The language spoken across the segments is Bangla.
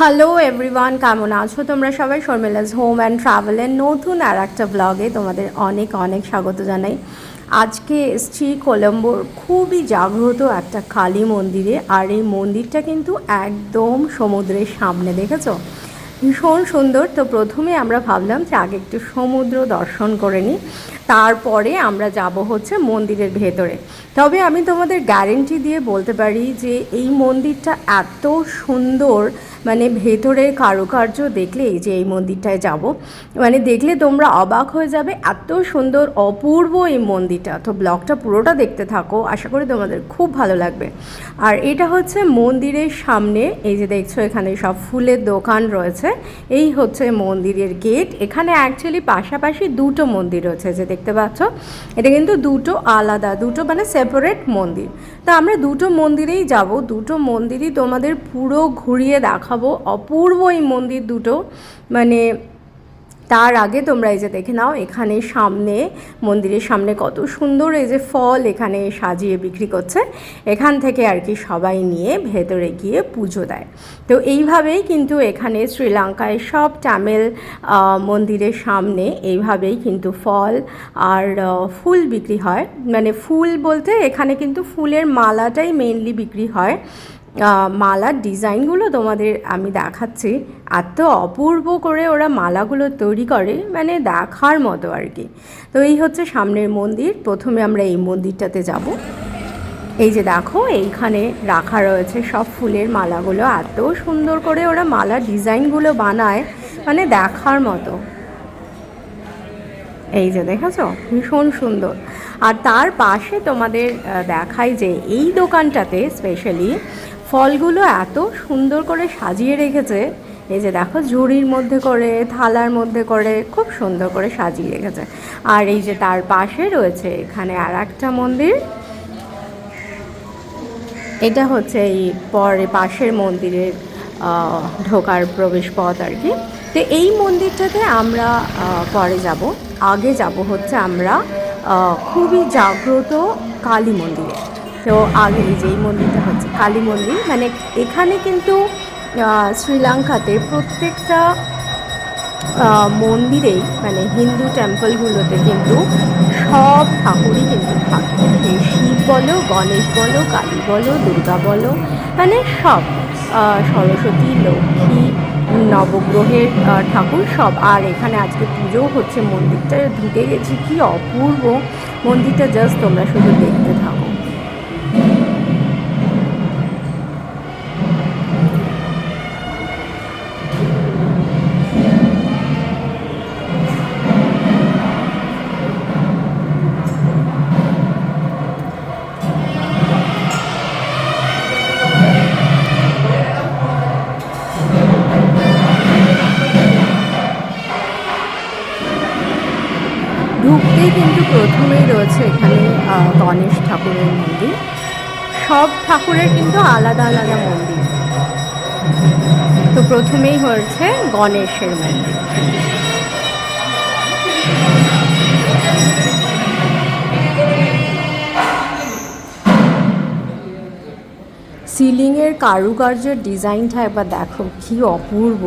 হ্যালো এভরিওয়ান কেমন আছো? তোমরা সবাই শর্মিলাস হোম অ্যান্ড ট্রাভেলের নতুন আর একটা ব্লগে তোমাদের অনেক অনেক স্বাগত জানাই। আজকে এসছি কলম্বোর খুবই জাগ্রত একটা কালী মন্দিরে আর এই মন্দিরটা কিন্তু একদম সমুদ্রের সামনে, দেখেছ? ভীষণ সুন্দর। তো প্রথমে আমরা ভাবলাম যে আগে একটু সমুদ্র দর্শন করে নিই। তারপরে আমরা যাব হচ্ছে মন্দিরের ভেতরে। তবে আমি তোমাদের গ্যারেন্টি দিয়ে বলতে পারি যে এই মন্দিরটা এত সুন্দর মানে ভেতরের কারুকার্য দেখলেই যে এই মন্দিরটায় যাব মানে দেখলে তোমরা অবাক হয়ে যাবে এত সুন্দর, অপূর্ব এই মন্দিরটা। তো ব্লগটা পুরোটা দেখতে থাকো, আশা করি তোমাদের খুব ভালো লাগবে। আর এটা হচ্ছে মন্দিরের সামনে, এই যে দেখছ এখানে সব ফুলের দোকান রয়েছে, এই হচ্ছে মন্দিরের গেট এখানে অ্যাকচুয়ালি পাশাপাশি দুটো মন্দির রয়েছে, যে দেখতে পাচ্ছ? এটা কিন্তু দুটো আলাদা, দুটো মানে সেপারেট মন্দির। তা আমরা দুটো মন্দিরেই যাব, দুটো মন্দিরই তোমাদের পুরো ঘুরিয়ে দেখাবো। অপূর্ব এই মন্দির দুটো মানে তার আগে তোমরা এই যে দেখে নাও, এখানে সামনে, মন্দিরের সামনে কত সুন্দর এই যে ফল এখানে সাজিয়ে বিক্রি করছে। এখান থেকে আর কি সবাই নিয়ে ভেতরে গিয়ে পুজো দেয়। তো এইভাবেই কিন্তু এখানে শ্রীলঙ্কায় সব টামিল মন্দিরের সামনে এইভাবেই কিন্তু ফল আর ফুল বিক্রি হয়। মানে ফুল বলতে এখানে কিন্তু ফুলের মালাটাই মেনলি বিক্রি হয়। মালার ডিজাইনগুলো তোমাদের আমি দেখাচ্ছি। এত অপূর্ব করে ওরা মালাগুলো তৈরি করে মানে দেখার মতো আর কি। তো এই হচ্ছে সামনের মন্দির। প্রথমে আমরা এই মন্দিরটাতে যাব। এই যে দেখো, এইখানে রাখা রয়েছে সব ফুলের মালাগুলো। এত সুন্দর করে ওরা মালার ডিজাইনগুলো বানায় মানে দেখার মতো। এই যে দেখেছ? ভীষণ সুন্দর। আর তার পাশে তোমাদের দেখায় যে এই দোকানটাতে স্পেশালি ফলগুলো এত সুন্দর করে সাজিয়ে রেখেছে। এই যে দেখো, ঝুড়ির মধ্যে করে, থালার মধ্যে করে, খুব সুন্দর করে সাজিয়ে রেখেছে। আর এই যে তার পাশে রয়েছে এখানে আর একটা মন্দির। এটা হচ্ছে এই পরে, পাশের মন্দিরের ঢোকার প্রবেশ পথ আর কি। তো এই মন্দিরটাতে আমরা পরে যাব। আগে যাব হচ্ছে আমরা খুবই জাগ্রত কালী মন্দিরে। তো আগে এই যে এই মন্দিরটা হচ্ছে কালী মন্দির মানে এখানে কিন্তু শ্রীলঙ্কাতে প্রত্যেকটা মন্দিরেই মানে হিন্দু টেম্পলগুলোতে কিন্তু সব ঠাকুরই কিন্তু থাকে। শিব বলো, গণেশ বলো, কালী বলো, দুর্গা বলো মানে সব সরস্বতী, লক্ষ্মী, নবগ্রহের ঠাকুর সব। আর এখানে আজকে পুজোও হচ্ছে, মন্দিরটা ঢুকে গেছি, কি অপূর্ব! মন্দিরটা জাস্ট তোমরা শুধু দেখতে থাকো। ঢুকতেই কিন্তু প্রথমেই রয়েছে এখানে গণেশ ঠাকুরের মন্দির। সব ঠাকুরের কিন্তু আলাদা আলাদা মন্দির। তো প্রথমেই হয়েছে গণেশের মন্দির। সিলিংয়ের কারুকার্যের ডিজাইনটা একবার দেখো, কি অপূর্ব।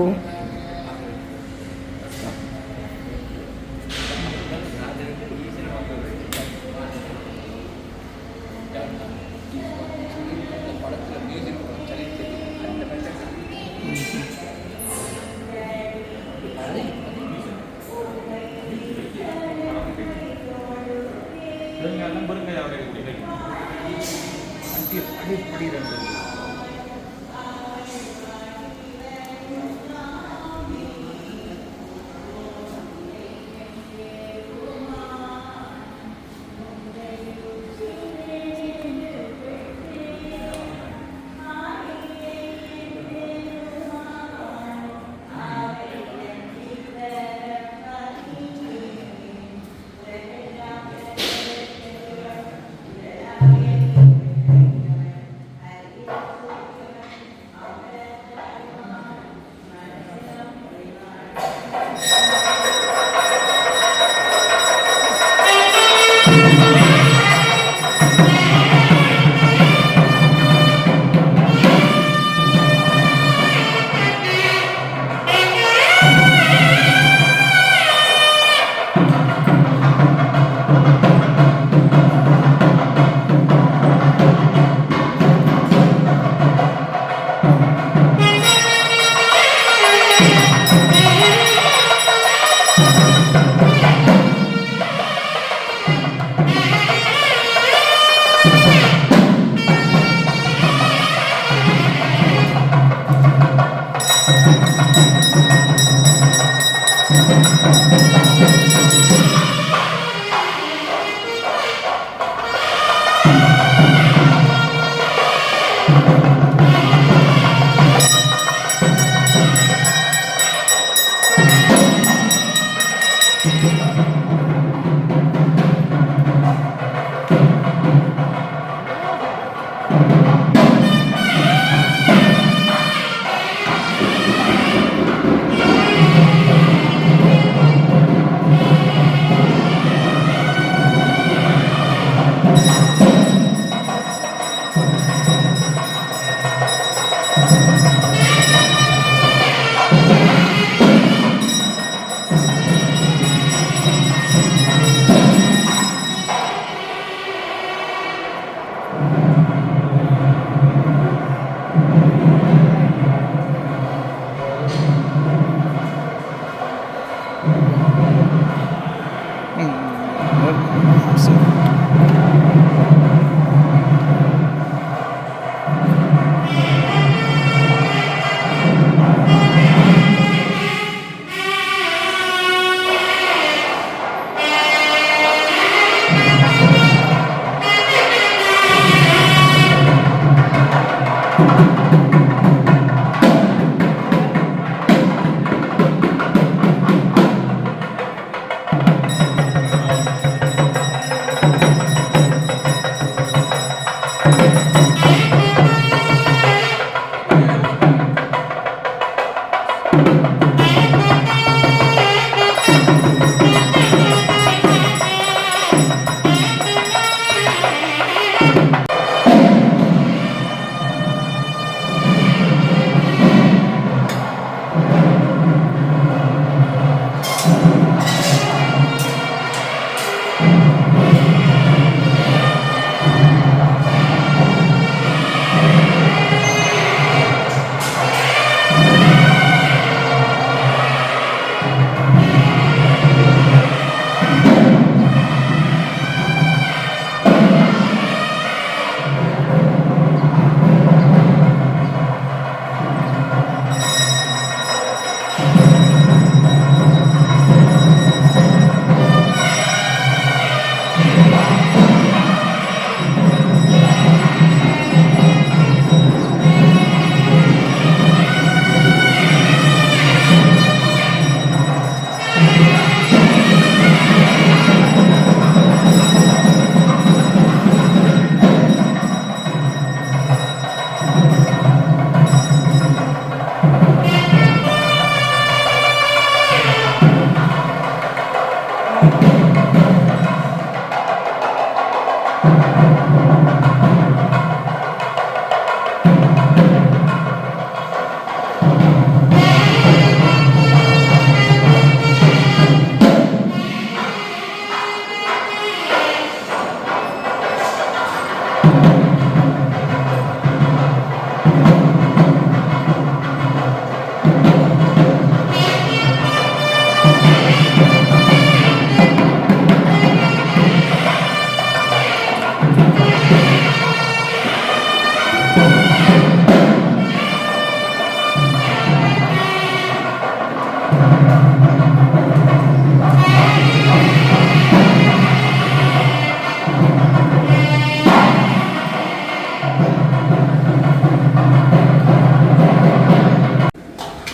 Não é.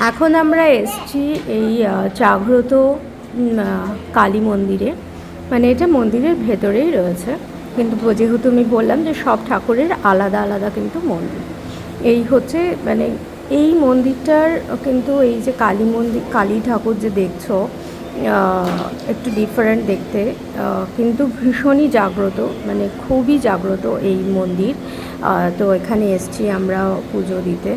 এখন আমরা এসছি এই জাগ্রত কালী মন্দিরে। মানে এটা মন্দিরের ভেতরেই রয়েছে। কিন্তু যেহেতু আমি বললাম যে সব ঠাকুরের আলাদা আলাদা কিন্তু মন্দির। এই হচ্ছে মানে এই মন্দিরটার কিন্তু এই যে কালী মন্দির কালী ঠাকুর যে দেখছ একটু ডিফারেন্ট দেখতে কিন্তু ভীষণই জাগ্রত মানে খুবই জাগ্রত এই মন্দির। তো এখানে এসছি আমরা পুজো দিতে।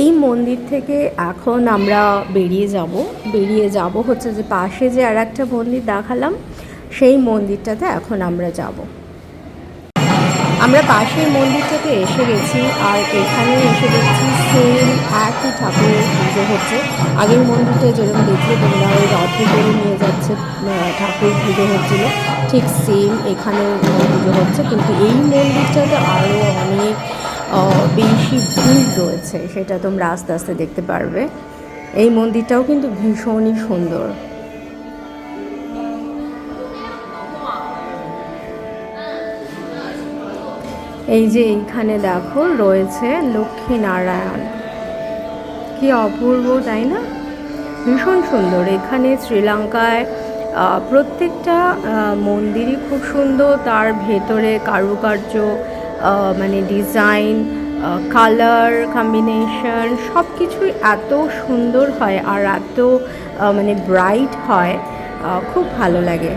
এই মন্দির থেকে এখন আমরা বেরিয়ে যাব। বেরিয়ে যাব হচ্ছে যে পাশে যে আর একটা মন্দির দেখালাম, সেই মন্দিরটাতে এখন আমরা যাব। আমরা পাশের মন্দিরটাতে এসে গেছি আর এখানে এসে দেখছি সেম একই ঠাকুরের পুজো হচ্ছে। আগের মন্দিরটা যেরকম দেখলে তোমরা ওই রথে করে নিয়ে যাচ্ছে ঠাকুর পুজো হচ্ছিল, ঠিক সেম এখানেও পুজো হচ্ছে। কিন্তু এই মন্দিরটাতে আরও অনেক বেশি ভিড় রয়েছে, সেটা তোমরা আস্তে আস্তে দেখতে পারবে। এই মন্দিরটাও কিন্তু ভীষণই সুন্দর। এই যে এইখানে দেখো, রয়েছে লক্ষ্মী নারায়ণ কি অপূর্ব, তাই না? ভীষণ সুন্দর। এখানে শ্রীলঙ্কায় প্রত্যেকটা মন্দিরই খুব সুন্দর। তার ভেতরে কারুকার্য মানে ডিজাইন কালার কম্বিনেশন সব কিছুই এত সুন্দর হয় আর এত মানে ব্রাইট হয় খুব ভালো লাগে।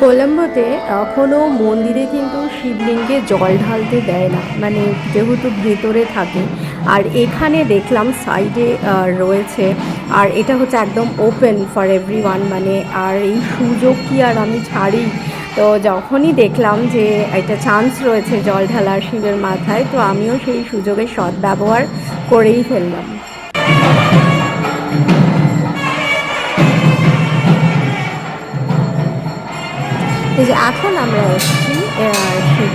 কোলম্বোতে এখনও মন্দিরে কিন্তু শিবলিঙ্গে জল ঢালতে দেয় না। মানে যেহেতু ভেতরে থাকে। আর এখানে দেখলাম সাইডে রয়েছে। আর এটা হচ্ছে একদম ওপেন ফর এভরি মানে আর এই সুযোগ কি আর আমি ছাড়ি? তো যখনই দেখলাম যে একটা চান্স রয়েছে জল ঢালার শিবের মাথায়, তো আমিও সেই সুযোগের সদ্ব্যবহার করেই ফেললাম। এই যে এখন আমরা এসেছি শিব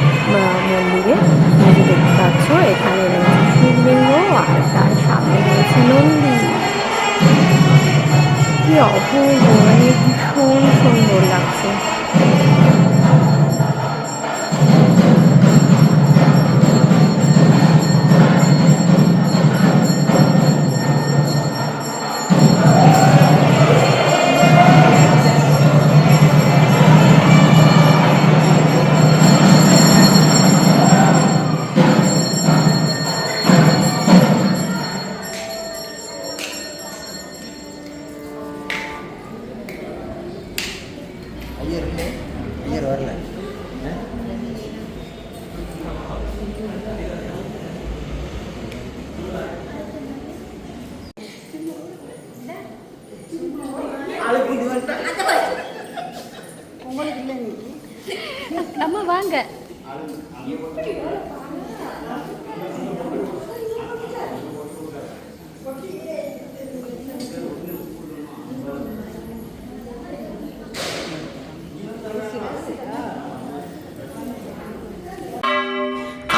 মন্দিরে। যে দেখতে পাচ্ছ, এখানে শিবলিঙ্গ আর তার সামনে রয়েছে নন্দী। কি অপূর্ব মানে ভীষণ সুন্দর লাগছে।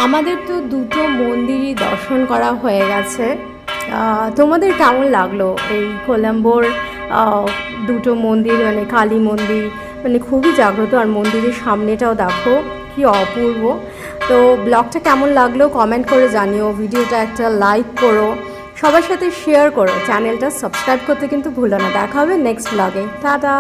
আমাদের তো দুটো মন্দিরই দর্শন করা হয়ে গেছে। তোমাদের কেমন লাগল এই কোলাম্বোর দুটো মন্দির মানে কালী মন্দির? মানে খুবই জাগ্রত, আর মন্দিরের সামনেটাও দেখো, কি অপূর্ব। তো ব্লগটা কেমন লাগল কমেন্ট করে জানিও, ভিডিওটা একটা লাইক করো, সবার সাথে শেয়ার করো, চ্যানেলটা সাবস্ক্রাইব করতে কিন্তু ভুলো না। দেখা হবে নেক্সট ব্লগে। টাটা!